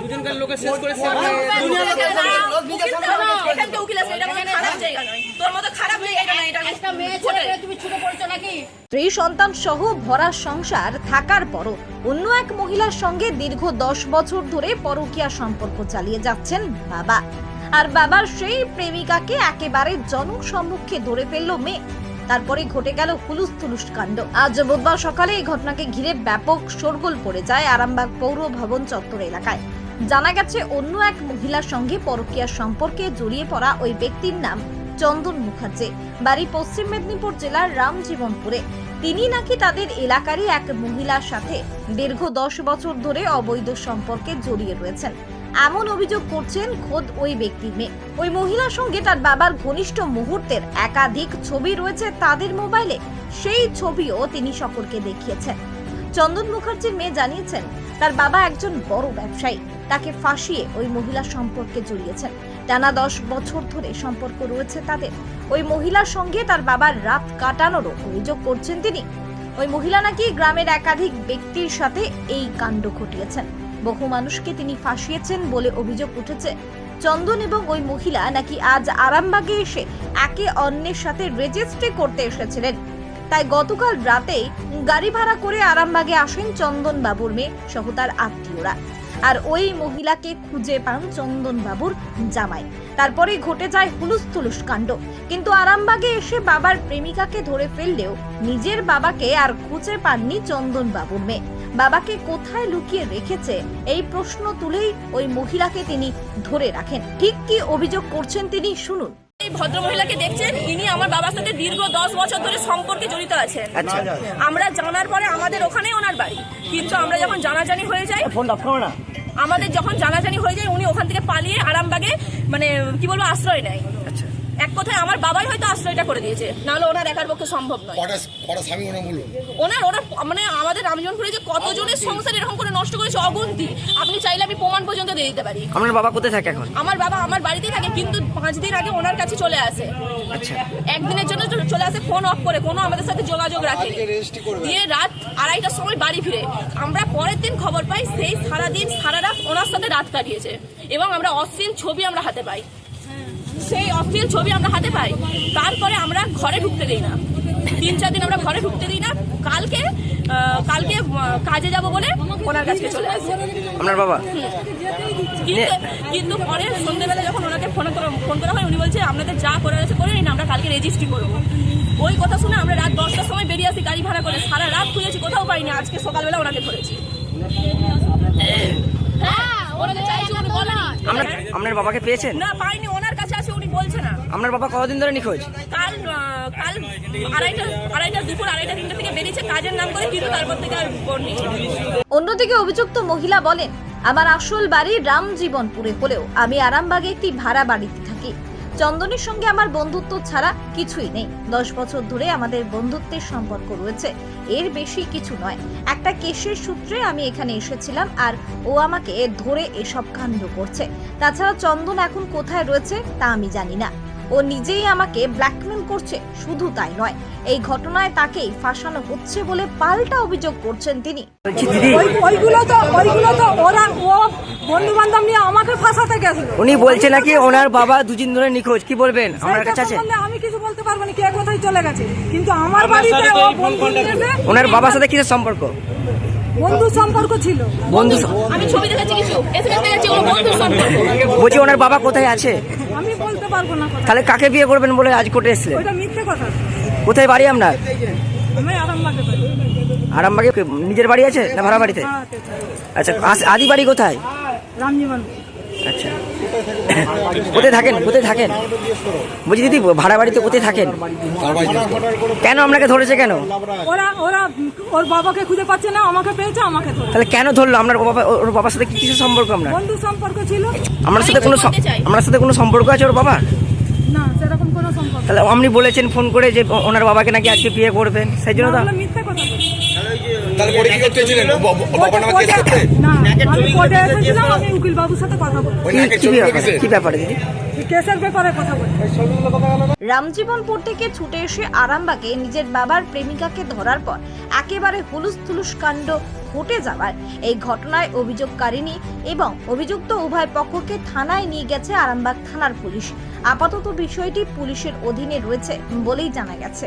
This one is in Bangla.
দুজনকার লোকে শেষ করে স্ত্রী সন্তান সহ ভরা সংসার থাকার পরও অন্য এক মহিলার সঙ্গে দীর্ঘ দশ বছর ধরে পরকীয়া সম্পর্ক চালিয়ে যাচ্ছেন বাবা। আর বাবার সেই প্রেমিকাকে একেবারে জনসম্মুখে ধরে ফেলল মেয়ে। তারপরে ঘটে গেল হুলুস থুলুস কাণ্ড। আজ বুধবার সকালে এই ঘটনাকে ঘিরে ব্যাপক শোরগোল পড়ে যায় আরামবাগ পৌর ভবন চত্বর এলাকায়। জানা গেছে, অন্য এক মহিলার সঙ্গে পরকীয়া সম্পর্কে জড়িয়ে পড়া ওই ব্যক্তির নাম চন্দন মুখার্জি। বাড়ি পশ্চিম মেদিনীপুর জেলার রামজীবনপুরে। তিনি নাকি তাদের এলাকারই এক মহিলার সাথে দীর্ঘ দশ বছর ধরে অবৈধ সম্পর্কে জড়িয়ে রয়েছেন। এমন অভিযোগ করছেন খোদ ওই ব্যক্তির মেয়ে ওই মহিলার সঙ্গে তার বাবার ঘনিষ্ঠ মুহূর্তের একাধিক ছবি রয়েছে তাদের মোবাইলে। সেই ছবিও তিনি সকলকে দেখিয়েছেন। চন্দন মুখার্জির মেয়ে জানিয়েছেন, তার বাবা একজন বড় ব্যবসায়ী। তাকে ফাঁসিয়ে ওই মহিলা সম্পর্কে জড়িয়েছেন। টানা দশ বছর ধরে সম্পর্ক রয়েছে তাদের। ওই মহিলার সঙ্গে তার বাবার রাত কাটানোরও অভিযোগ করছেন তিনি। ওই মহিলা নাকি গ্রামের একাধিক ব্যক্তির সাথে এই কাণ্ড ঘটিয়েছেন। বহু মানুষকে তিনি ফাঁসিয়েছেন বলে অভিযোগ উঠেছে। চন্দন এবং ওই মহিলা নাকি আজ আরামবাগে এসে একে অন্যের সাথে রেজিস্ট্রি করতে এসেছিলেন। তাই গতকাল রাতে গাড়ি ভাড়া করে আরামবাগে আসেন চন্দন বাবুর মেয়ে সহ তার আত্মীয়রা। আর ওই মহিলাকে খুঁজে পান চন্দন বাবুর জামাই। তারপরে ঘটে যায় হুলুস তুলুস কাণ্ড। কিন্তু আরামবাগে এসে বাবার প্রেমিকাকে ধরে ফেললেও নিজের বাবাকে আর খুঁজে পাননি চন্দন বাবুর মেয়ে। বাবাকে কোথায় লুকিয়ে রেখেছে এই প্রশ্ন তুলেই ওই মহিলাকে তিনি ধরে রাখেন। ঠিক কি অভিযোগ করছেন তিনি শুনুন। এই ভদ্র মহিলাকে দেখছেন ইনি আমার বাবার সাথে দীর্ঘ দশ বছর ধরে সম্পর্কে জড়িত আছেন। আমরা জানার পরে আমাদের ওখানেই ওনার বাড়ি। কিন্তু আমরা যখন জানাজানি হয়ে যাই আমাদের যখন জানাজানি হয়ে যায় উনি ওখান থেকে পালিয়ে আরামবাগে মানে কি বলব আশ্রয় নেয়। আচ্ছা। এক কথায় আমার বাবাই হয়তো আশ্রয়টা করে দিয়েছে। নাহলে ওনার একার পক্ষে সম্ভব নয়। ওনার বলুন ওনার মানে আমাদের রামজনপুরে যে কতজনের সংসার এরকম করে নষ্ট করেছে অগুন্তি আপনি চাইলে আমি প্রমাণ পর্যন্ত দিয়ে দিতে পারি। আপনার বাবা কোথায় থাকে এখন? আমার বাবা আমার বাড়িতেই থাকে কিন্তু পাঁচ দিন আগে ওনার কাছে চলে আসে। আচ্ছা। একদিনের জন্য চলে আসে ফোন অফ করে কোনো আমাদের সাথে যোগাযোগ রাখে দিয়ে রাত আড়াইটার সময় বাড়ি ফিরে। আমরা পরের দিন খবর পাই সেই সারাদিন সারা রাত ওনার সাথে রাত কাটিয়েছে। এবং আমরা অশ্লীল ছবি আমরা হাতে পাই। সেই অশ্লীল ছবি আমরা হাতে পাই। তারপরে আমরা ঘরে ঢুকতে দিই না। তিন চার দিন আমরা ঘরে ঢুকতে দিই না। কালকে কালকে কাজে যাব বলে ওনার কাছে চলে আসে। আপনার বাবা? কিন্তু কিন্তু পরে সন্ধ্যেবেলা যখন ওনাকে ফোন করা ফোন করা হয় উনি বলছে আপনাদের যা করে আছে করে নিন আমরা কালকে রেজিস্ট্রি করব। ওই কথা শুনে আমরা রাত দশটার সময় বেরিয়ে আসি গাড়ি ভাড়া করে। সারা রাত খুঁজেছি কোথাও পাইনি। আজকে সকালবেলা ওনাকে ধরেছি। হ্যাঁ ওনাকে চাইছি উনি বলেনি। আপনার আপনার বাবাকে পেয়েছেন? না পাইনি ওনার কাছে আছে উনি বলছে না আপনার বাবা কতদিন ধরে নিখোঁজ। কাল কাল আড়াইটা আড়াইটা দুপুর আড়াইটা তিনটা থেকে বেরিয়েছে। কাজের নাম করে কিন্তু তারপর থেকে আর অন্যদিকে অভিযুক্ত মহিলা বলেন আমার আসল বাড়ি রামজীবনপুরে হলেও আমি আরামবাগে একটি ভাড়া বাড়িতে থাকি। চন্দনের সঙ্গে আমার বন্ধুত্ব ছাড়া কিছুই নেই। দশ বছর ধরে আমাদের বন্ধুত্বের সম্পর্ক রয়েছে। এর বেশি কিছু নয়। একটা কেসের সূত্রে আমি এখানে এসেছিলাম আর ও আমাকে ধরে এসব কাণ্ড করছে। তাছাড়া চন্দন এখন কোথায় রয়েছে তা আমি জানি না। ও নিজেই আমাকে ব্ল্যাকমেল করছে। শুধু তাই নয় এই ঘটনায় তাকেই ফাঁসানো হচ্ছে বলে পাল্টা অভিযোগ করছেন তিনি। বলছি ওইগুলো তো ওইগুলো তো ওরা ও বন্ধু বান্ধব নিয়ে আমাকে ফাঁসাতে গেছিল। উনি বলছে নাকি ওনার বাবা দুদিন ধরে নিখোঁজ কি বলবেন? সেইটা কাছে আছে। আমি কিছু বলতে পারব না কে কোথায় চলে গেছে। কিন্তু আমার বাড়িতে ও বন্ধু ওনার বাবার সাথে সম্পর্ক? বন্ধু সম্পর্ক ছিল। বন্ধু আমি ছবি দেখাচ্ছি কিছু। এসএমএস দেখাচ্ছি ওর বন্ধু সম্পর্ক। বলছি ওনার বাবা কোথায় আছে? আমি বলতে পারব না কথা। তাহলে কাকে বিয়ে করবেন বলে আজ কোর্টে এসেছিলেন? ওটা মিথ্যে কথা। কোথায় বাড়ি আপনার? আমি আরামবাগে বাড়ি। আরামবাগে নিজের বাড়ি আছে না ভাড়া বাড়িতে? হ্যাঁ। আচ্ছা আদি বাড়ি কোথায়? রামজীবন। আচ্ছা। কোথায় থাকেন? কোথায় থাকেন? বলছি দিদি ভাড়া বাড়িতে কোথায় থাকেন? কেন আপনাকে ধরেছে কেন? ওরা ওরা ওর বাবাকে খুঁজে পাচ্ছে না আমাকে পেয়েছে আমাকে তাহলে কেন ধরলো? আপনার বাবা ওর বাবার সাথে কি কিসের সম্পর্ক আপনার? বন্ধু সম্পর্ক ছিল। আমার সাথে কোনো। আপনার সাথে কোনো সম্পর্ক আছে ওর বাবার? না সেরকম কোনো সম্পর্ক তাহলে আপনি বলেছেন ফোন করে যে ওনার বাবাকে নাকি আজকে বিয়ে করবেন। সেই জন্য তো ওগুলো মিথ্যে কথা বলছে। তাহলে পরে কি করতে ছিলেন বাবা নামে কেস করতে? আমি কোর্টে এসেছিলাম আমি উকিল বাবুর সাথে কথা বলি কি নাকের কি ছবিগুলো ব্যাপারে? কিসের? কি ব্যাপারে দিদি? কেসের ব্যাপারে কথা বলি রামজীবনপুর থেকে ছুটে এসে আরামবাগে নিজের বাবার প্রেমিকাকে ধরার পর একেবারে হুলুস থুলুস কাণ্ড ঘটে যাওয়ার এই ঘটনায় অভিযোগকারিনী এবং অভিযুক্ত উভয় পক্ষকে থানায় নিয়ে গেছে আরামবাগ থানার পুলিশ। আপাতত বিষয়টি পুলিশের অধীনে রয়েছে বলেই জানা গেছে।